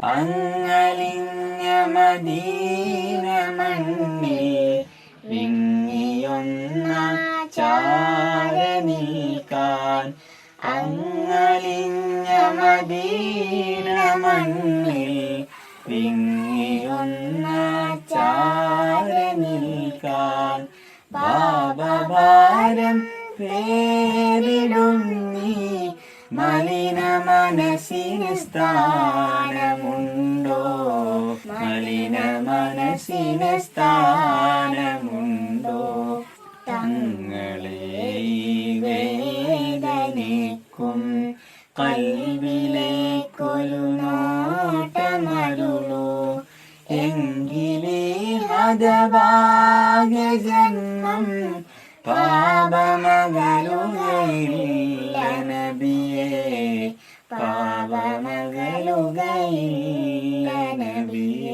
അങ്ങലിഞ്ഞ Medina മണ്ണിൽ വിങ്ങിയൊന്ന ചാര നിൽക്കാൻ അങ്ങലിഞ്ഞ മദീന മണ്ണിൽ വിങ്ങിയൊന്ന ചാര നിൽക്കാൻ പാപഭാരം പേരിടും മലിന മനസ്സിന് സ്ഥാനമുണ്ടോ മലിന മനസ്സിന് സ്ഥാനമുണ്ടോ? തങ്ങളെ വേദനിക്കും. കൽവിലേക്കൊരു നോട്ടമരുളൂ. എങ്കിലേ ഹതഭാഗ്യ ജന്മം പാപമകലുകയില്ല നബിയെ പാപമകലുകയില്ല നബിയേ